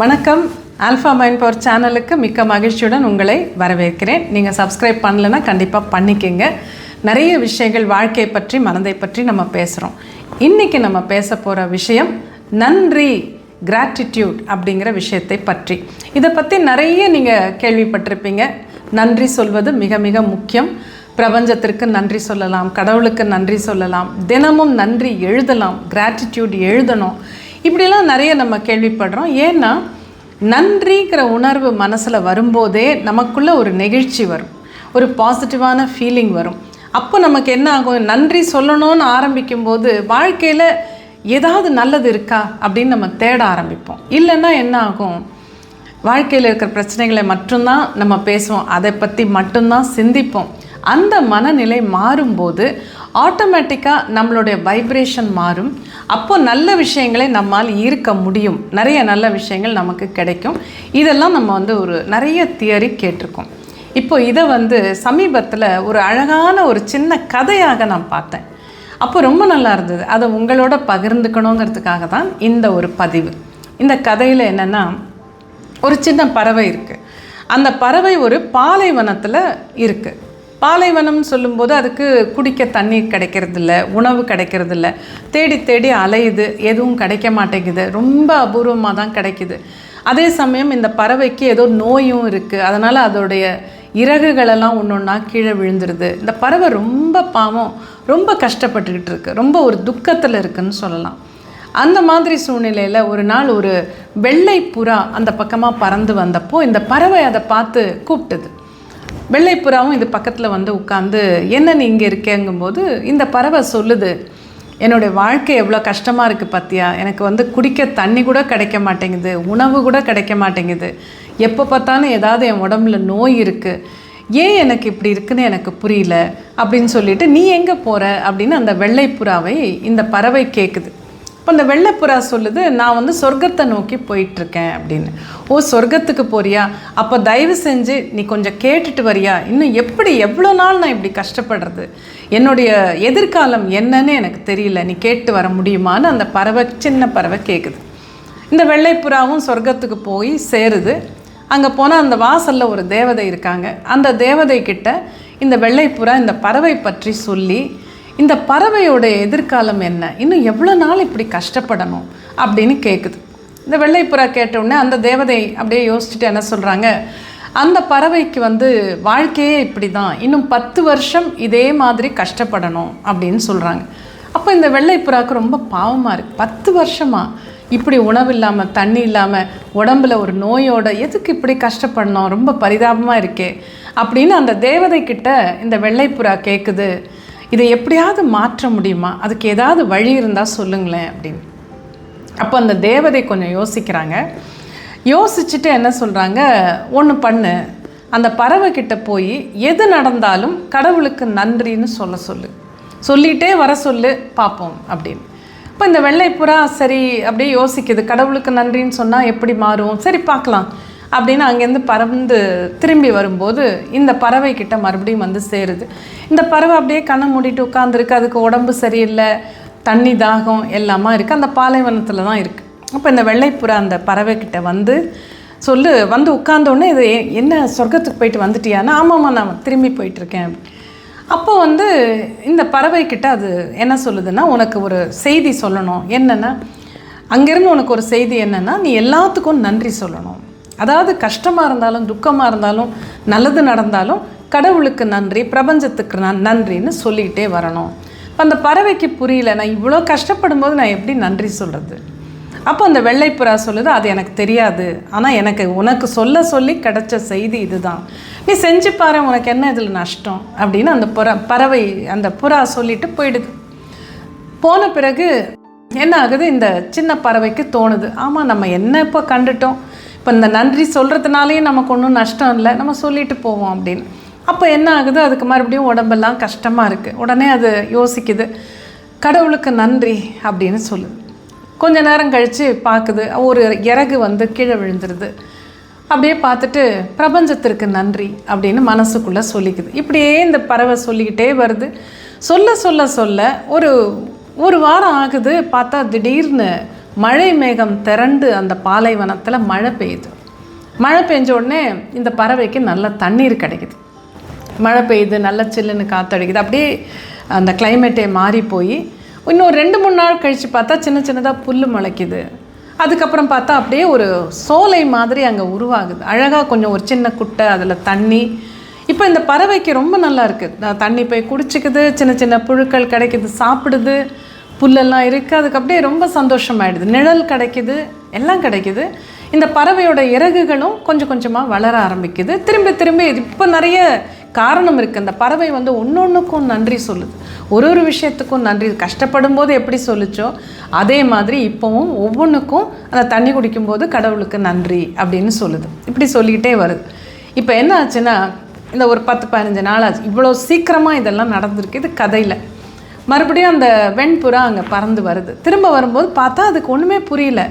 வணக்கம். Alpha mind power சேனலுக்கு மிக்க மகிழ்ச்சியுடன் உங்களை வரவேற்கிறேன். நீங்கள் சப்ஸ்கிரைப் பண்ணலைன்னா கண்டிப்பாக பண்ணிக்கங்க. நிறைய விஷயங்கள் வாழ்க்கை பற்றி மனதை பற்றி நம்ம பேசுகிறோம் இன்றைக்கி நம்ம பேச போகிற விஷயம் நன்றி கிராட்டிடியூட் அப்படிங்கிற விஷயத்தை பற்றி. இதை பற்றி நிறைய நீங்கள் கேள்விப்பட்டிருப்பீங்க. நன்றி சொல்வது மிக மிக முக்கியம். பிரபஞ்சத்திற்கு நன்றி சொல்லலாம் கடவுளுக்கு நன்றி சொல்லலாம் தினமும் நன்றி எழுதலாம் கிராட்டிடியூட் எழுதணும். இப்படிலாம் நிறைய நம்ம கேள்விப்படுறோம். ஏன்னா நன்றிங்கிற உணர்வு மனசில் வரும்போதே நமக்குள்ளே ஒரு நெகிழ்ச்சி வரும். ஒரு பாசிட்டிவான ஃபீலிங் வரும். அப்போ நமக்கு என்ன ஆகும்? நன்றி சொல்லணும்னு ஆரம்பிக்கும்போது வாழ்க்கையில் ஏதாவது நல்லது இருக்கா? அப்படின்னு நம்ம தேட ஆரம்பிப்போம். இல்லைன்னா என்ன ஆகும்? வாழ்க்கையில் இருக்கிற பிரச்சனைகளை மட்டும்தான் நம்ம பேசுவோம். அதை பற்றி மட்டும்தான் சிந்திப்போம். அந்த மனநிலை மாறும்போது ஆட்டோமேட்டிக்காக நம்மளுடைய வைப்ரேஷன் மாறும். அப்போ நல்ல விஷயங்களை நம்மால் ஈர்க்க முடியும். நிறைய நல்ல விஷயங்கள் நமக்கு கிடைக்கும். இதெல்லாம் நம்ம வந்து ஒரு நிறைய தியரி கேட்டிருக்கோம். இப்போ இதை வந்து சமீபத்தில் ஒரு அழகான ஒரு சின்ன கதையாக நான் பார்த்தேன். அப்போ ரொம்ப நல்லா இருந்தது. அதை உங்களோட பகிர்ந்துக்கணுங்கிறதுக்காக தான் இந்த ஒரு பதிவு. இந்த கதையில் என்னென்னா ஒரு சின்ன பறவை இருக்குது அந்த பறவை ஒரு பாலைவனத்தில் இருக்குது பாலைவனம்னு சொல்லும்போது அதுக்கு குடிக்க தண்ணீர் கிடைக்கிறதில்ல உணவு கிடைக்கிறதில்ல. தேடி தேடி அலையுது எதுவும் கிடைக்க மாட்டேங்குது. ரொம்ப அபூர்வமாக தான் கிடைக்குது. அதே சமயம் இந்த பறவைக்கு ஏதோ நோயும் இருக்குது அதனால் அதோடைய இறகுகளெல்லாம் ஒன்று ஒன்றா கீழே விழுந்துருது. இந்த பறவை ரொம்ப பாவம் ரொம்ப கஷ்டப்பட்டுக்கிட்டு இருக்குது ரொம்ப ஒரு துக்கத்தில் இருக்குதுன்னு சொல்லலாம். அந்த மாதிரி சூழ்நிலையில் ஒரு நாள் ஒரு வெள்ளை புறா அந்த பக்கமாக பறந்து வந்தப்போ இந்த பறவை அதை பார்த்து கூப்பிட்டுது. வெள்ளை புறாவும் இது பக்கத்தில் வந்து உட்காந்து என்ன நீ இங்கே இருக்கேங்கும்போது இந்த பறவை சொல்லுது என்னுடைய வாழ்க்கை எவ்வளோ கஷ்டமாக இருக்குது பார்த்தியா எனக்கு வந்து குடிக்க தண்ணி கூட கிடைக்க மாட்டேங்குது உணவு கூட கிடைக்க மாட்டேங்குது. எப்போ பார்த்தாலும் ஏதாவது என் உடம்புல நோய் இருக்குது ஏன் எனக்கு இப்படி இருக்குன்னு எனக்கு புரியல? அப்படின்னு சொல்லிட்டு நீ எங்கே போகிற அப்படின்னு அந்த வெள்ளை புறாவை இந்த பறவை கேட்குது அப்போ இந்த வெள்ளைப்புறா சொல்லுது நான் வந்து சொர்க்கத்தை நோக்கி போயிட்டுருக்கேன் அப்படின்னு. ஓ சொர்க்கத்துக்கு போறியா? அப்போ தயவு செஞ்சு நீ கொஞ்சம் கேட்டுட்டு வரியா? இன்னும் எப்படி எவ்வளோ நாள் நான் இப்படி கஷ்டப்படுறது? என்னுடைய எதிர்காலம் என்னன்னு எனக்கு தெரியல. நீ கேட்டு வர முடியுமான்னு அந்த பறவை சின்ன பறவை கேட்குது இந்த வெள்ளைப்புறாவும் சொர்க்கத்துக்கு போய் சேருது. அங்கே போனால் அந்த வாசலில் ஒரு தேவதை இருக்காங்க. அந்த தேவதை கிட்ட இந்த வெள்ளைப்புறா இந்த பறவை பற்றி சொல்லி இந்த பறவையோட எதிர்காலம் என்ன? இன்னும் எவ்வளோ நாள் இப்படி கஷ்டப்படணும்? அப்படின்னு கேட்குது இந்த வெள்ளைப்புறா கேட்டவுடனே அந்த தேவதை அப்படியே யோசிச்சுட்டு என்ன சொல்கிறாங்க அந்த பறவைக்கு வந்து வாழ்க்கையே இப்படி தான் இன்னும் பத்து வருஷம் இதே மாதிரி கஷ்டப்படணும் அப்படின்னு சொல்கிறாங்க அப்போ இந்த வெள்ளைப்புறாவுக்கு ரொம்ப பாவமாக இருக்குது பத்து வருஷமாக இப்படி உணவு இல்லாமல் தண்ணி இல்லாமல் உடம்புல ஒரு நோயோட எதுக்கு இப்படி கஷ்டப்படணும்? ரொம்ப பரிதாபமாக இருக்கே. அப்படின்னு அந்த தேவதை கிட்ட இந்த வெள்ளைப்புறா கேட்குது இதை எப்படியாவது மாற்ற முடியுமா? அதுக்கு ஏதாவது வழி இருந்தால் சொல்லுங்களேன் அப்படின்னு. அப்போ அந்த தேவதை கொஞ்சம் யோசிக்கிறாங்க. யோசிச்சுட்டு என்ன சொல்கிறாங்க ஒன்று பண்ணு. அந்த பறவை கிட்ட போய் எது நடந்தாலும் கடவுளுக்கு நன்றின்னு சொல்ல சொல்லு. சொல்லிகிட்டே வர சொல்லு பார்ப்போம் அப்படின்னு. இப்போ இந்த வெள்ளைப்புறா சரி அப்படியே யோசிக்குது. கடவுளுக்கு நன்றின்னு சொன்னால் எப்படி மாறும்? சரி பார்க்கலாம். அப்படின்னு அங்கேருந்து பறந்து திரும்பி வரும்போது இந்த பறவை கிட்ட மறுபடியும் வந்து சேருது. இந்த பறவை அப்படியே கண்ணை மூடிட்டு உட்காந்துருக்கு அதுக்கு உடம்பு சரியில்லை. தண்ணி தாகம் எல்லாமா இருக்குது அந்த பாலைவனத்தில் தான் இருக்குது அப்போ இந்த வெள்ளைப்புறா அந்த பறவை கிட்ட வந்து சொல்லு வந்து உட்காந்தோடனே இது எ- என்ன சொர்க்கத்துக்கு போயிட்டு வந்துட்டியானா ஆமாம்மா நான் திரும்பி போயிட்டுருக்கேன் அப்போ வந்து இந்த பறவை கிட்ட அது என்ன சொல்லுதுன்னா உனக்கு ஒரு செய்தி சொல்லணும். என்னென்னா அங்கேருந்து உனக்கு ஒரு செய்தி என்னென்னா நீ எல்லாத்துக்கும் நன்றி சொல்லணும். அதாவது கஷ்டமாக இருந்தாலும் துக்கமாக இருந்தாலும் நல்லது நடந்தாலும் கடவுளுக்கு நன்றி பிரபஞ்சத்துக்கு நன் நன்றின்னு சொல்லிக்கிட்டே வரணும். இப்போ அந்த பறவைக்கு புரியல நான் இவ்வளோ கஷ்டப்படும் போது நான் எப்படி நன்றி சொல்கிறது அப்போ அந்த வெள்ளைப்புறா சொல்லுது அது எனக்கு தெரியாது. ஆனால் எனக்கு உனக்கு சொல்ல சொல்லி கிடைச்ச செய்தி இதுதான். நீ செஞ்சு பாரு உனக்கு என்ன இதில் நஷ்டம்? அப்படின்னு அந்த புற பறவை அந்த புறா சொல்லிட்டு போயிடுது. போன பிறகு என்ன ஆகுது? இந்த சின்ன பறவைக்கு தோணுது. ஆமாம் நம்ம என்ன இப்போ கண்டுட்டோம்? இப்போ இந்த நன்றி சொல்கிறதுனாலேயே நமக்கு ஒன்றும் நஷ்டம் இல்லை நம்ம சொல்லிட்டு போவோம் அப்படின்னு. அப்போ என்ன ஆகுது? அதுக்கு மறுபடியும் உடம்பெல்லாம் கஷ்டமாக இருக்குது உடனே அது யோசிக்குது. கடவுளுக்கு நன்றி அப்படின்னு சொல்லுது. கொஞ்ச நேரம் கழித்து பார்க்குது ஒரு இறகு வந்து கீழே விழுந்துருது. அப்படியே பார்த்துட்டு பிரபஞ்சத்திற்கு நன்றி அப்படின்னு மனசுக்குள்ளே சொல்லிக்குது. இப்படியே இந்த பறவை சொல்லிக்கிட்டே வருது. சொல்ல சொல்ல சொல்ல ஒரு ஒரு வாரம் ஆகுது பார்த்தா திடீர்னு மழை மேகம் திரண்டு அந்த பாலைவனத்தில் மழை பெய்யுது. மழை பெஞ்ச உடனே இந்த பறவைக்கு நல்ல தண்ணீர் கிடைக்குது. மழை பெய்யுது நல்ல சில்லுன்னு காற்றடிக்குது அப்படியே அந்த கிளைமேட்டே மாறி போய் இன்னும் ரெண்டு மூணு நாள் கழித்து பார்த்தா சின்ன சின்னதாக புல் முளைக்குது. அதுக்கப்புறம் பார்த்தா அப்படியே ஒரு சோலை மாதிரி அங்கே உருவாகுது. அழகாக கொஞ்சம் ஒரு சின்ன குட்டை அதில் தண்ணி. இப்போ இந்த பறவைக்கு ரொம்ப நல்லா இருக்குது தண்ணி போய் குடிச்சிக்குது சின்ன சின்ன புழுக்கள் கிடைக்குது சாப்பிடுது. புல்லெல்லாம் இருக்குது அதுக்கு அப்படியே ரொம்ப சந்தோஷமாயிடுது. நிழல் கிடைக்குது. எல்லாம் கிடைக்குது. இந்த பறவையோட இறகுகளும் கொஞ்சம் கொஞ்சமாக வளர ஆரம்பிக்குது. திரும்பி திரும்பி இப்போ நிறைய காரணம் இருக்குது அந்த பறவை வந்து ஒன்றொன்றுக்கும் நன்றி சொல்லுது. ஒரு ஒரு விஷயத்துக்கும் நன்றி. கஷ்டப்படும் போது எப்படி சொல்லுச்சோ அதே மாதிரி இப்போவும் ஒவ்வொன்றுக்கும் அந்த தண்ணி குடிக்கும்போது கடவுளுக்கு நன்றி அப்படின்னு சொல்லுது. இப்படி சொல்லிக்கிட்டே வருது. இப்போ என்ன ஆச்சுன்னா இந்த ஒரு பத்து பதினஞ்சு நாள் ஆச்சு இவ்வளோ சீக்கிரமாக இதெல்லாம் நடந்திருக்கு. இது கதையில். மறுபடியும் அந்த வெண்புறா அங்கே பறந்து வருது. திரும்ப வரும்போது பார்த்தா அதுக்கு ஒன்றுமே புரியல.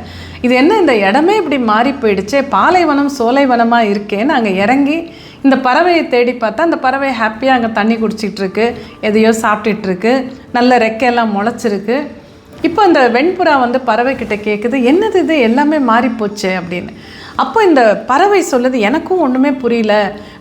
இது என்ன இந்த இடமே இப்படி மாறி போயிடுச்சே பாலைவனம் சோலைவனமாக இருக்கேன்னு அங்கே இறங்கி இந்த பறவையை தேடி பார்த்தா அந்த பறவை ஹாப்பியாக அங்கே தண்ணி குடிச்சிட்டுருக்கு எதையோ சாப்பிட்டுட்ருக்கு நல்ல ரெக்கையெல்லாம் முளைச்சிருக்கு. இப்போ அந்த வெண்புறா வந்து பறவைக்கிட்ட கேட்குது என்னது இது? எல்லாமே மாறிப்போச்சே அப்படின்னு. அப்போ இந்த பறவை சொல்லுது எனக்கும் ஒன்றுமே புரியல.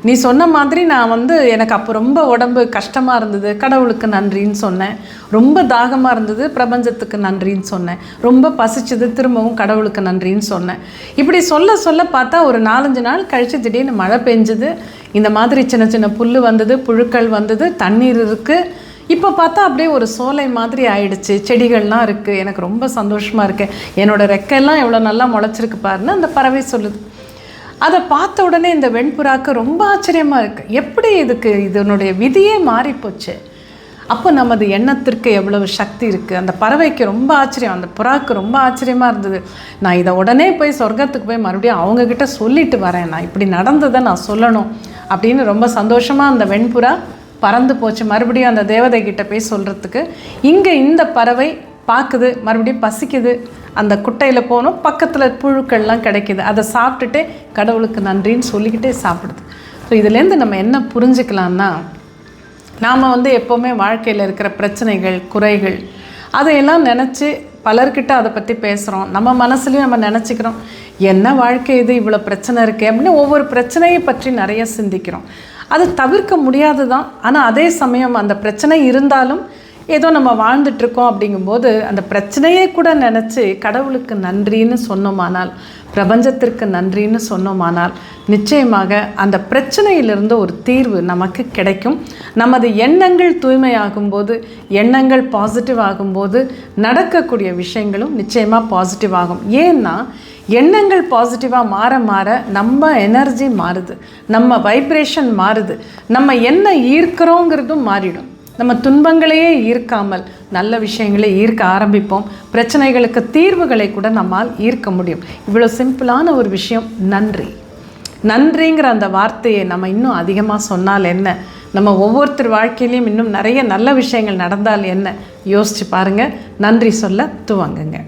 நீ சொன்ன மாதிரி நான் வந்து எனக்கு அப்போ ரொம்ப உடம்பு கஷ்டமாக இருந்தது. கடவுளுக்கு நன்றின்னு சொன்னேன். ரொம்ப தாகமாக இருந்தது. பிரபஞ்சத்துக்கு நன்றின்னு சொன்னேன். ரொம்ப பசிச்சது. திரும்பவும் கடவுளுக்கு நன்றின்னு சொன்னேன். இப்படி சொல்ல சொல்ல பார்த்தா ஒரு நாலஞ்சு நாள் கழித்து திடீர்னு மழை பெஞ்சுது. இந்த மாதிரி சின்ன சின்ன புல் வந்தது புழுக்கள் வந்தது தண்ணீர் இருக்குது இப்போ பார்த்தா அப்படியே ஒரு சோலை மாதிரி ஆயிடுச்சு. செடிகள்லாம் இருக்குது எனக்கு ரொம்ப சந்தோஷமாக இருக்கு. என்னோட ரெக்கையெல்லாம் எவ்வளோ நல்லா முளைச்சிருக்கு பாருன்னு அந்த பறவை சொல்லுது. அதை பார்த்த உடனே இந்த வெண்புறாக்கு ரொம்ப ஆச்சரியமாக இருக்குது எப்படி இதுக்கு இதனுடைய விதியே மாறிப்போச்சு? அப்போ நமது எண்ணத்திற்கு எவ்வளவு சக்தி இருக்குது அந்த பறவைக்கு ரொம்ப ஆச்சரியம். அந்த புறாவுக்கு ரொம்ப ஆச்சரியமாக இருந்தது. நான் இதை உடனே போய் சொர்க்கத்துக்கு போய் மறுபடியும் அவங்கக்கிட்ட சொல்லிட்டு வரேன். நான் இப்படி நடந்ததை நான் சொல்லணும் அப்படின்னு ரொம்ப சந்தோஷமாக அந்த வெண்புறா பறந்து போச்சு. மறுபடியும் அந்த தேவதை கிட்ட போய் சொல்கிறதுக்கு இங்கே இந்த பறவை பார்க்குது மறுபடியும் பசிக்குது. அந்த குட்டையில் போகணும் பக்கத்தில் புழுக்கள்லாம் கிடைக்குது. அதை சாப்பிட்டுட்டே கடவுளுக்கு நன்றின்னு சொல்லிக்கிட்டே சாப்பிடுது. ஸோ இதுலேருந்து நம்ம என்ன புரிஞ்சுக்கலாம்னா நாம் வந்து எப்போவுமே வாழ்க்கையில் இருக்கிற பிரச்சனைகள் குறைகள் அதையெல்லாம் நினச்சி பலர்கிட்ட அதை பற்றி பேசுகிறோம் நம்ம மனசுலையும் நம்ம நினச்சிக்கிறோம் என்ன வாழ்க்கை இது இவ்வளோ பிரச்சனை இருக்கே அப்படின்னு ஒவ்வொரு பிரச்சனையை பற்றி நிறைய சிந்திக்கிறோம். அது தவிர்க்க முடியாது தான் ஆனால் அதே சமயம் அந்த பிரச்சனை இருந்தாலும் ஏதோ நம்ம வாழ்ந்துட்டுருக்கோம் அப்படிங்கும்போது அந்த பிரச்சனையே கூட நினச்சி கடவுளுக்கு நன்றின்னு சொன்னோமானால் பிரபஞ்சத்திற்கு நன்றின்னு சொன்னோமானால் நிச்சயமாக அந்த பிரச்சனையிலிருந்து ஒரு தீர்வு நமக்கு கிடைக்கும். நமது எண்ணங்கள் தூய்மையாகும்போது எண்ணங்கள் பாசிட்டிவ் ஆகும்போது நடக்கக்கூடிய விஷயங்களும் நிச்சயமாக பாசிட்டிவ் ஆகும். ஏன்னா எண்ணங்கள் பாசிட்டிவாக மாற மாற நம்ம எனர்ஜி மாறுது. நம்ம வைப்ரேஷன் மாறுது. நம்ம என்ன ஈர்க்கிறோங்கிறதும் மாறிடும். நம்ம துன்பங்களையே ஈர்க்காமல் நல்ல விஷயங்களை ஈர்க்க ஆரம்பிப்போம். பிரச்சனைகளுக்கு தீர்வுகளை கூட நம்மால் ஈர்க்க முடியும். இவ்வளோ சிம்பிளான ஒரு விஷயம். நன்றி. நன்றிங்கிற அந்த வார்த்தையை நம்ம இன்னும் அதிகமாக சொன்னால் என்ன? நம்ம ஒவ்வொருத்தர் வாழ்க்கையிலையும் இன்னும் நிறைய நல்ல விஷயங்கள் நடந்தால் என்ன? யோசிச்சு பாருங்கள் நன்றி சொல்ல துவங்குங்க.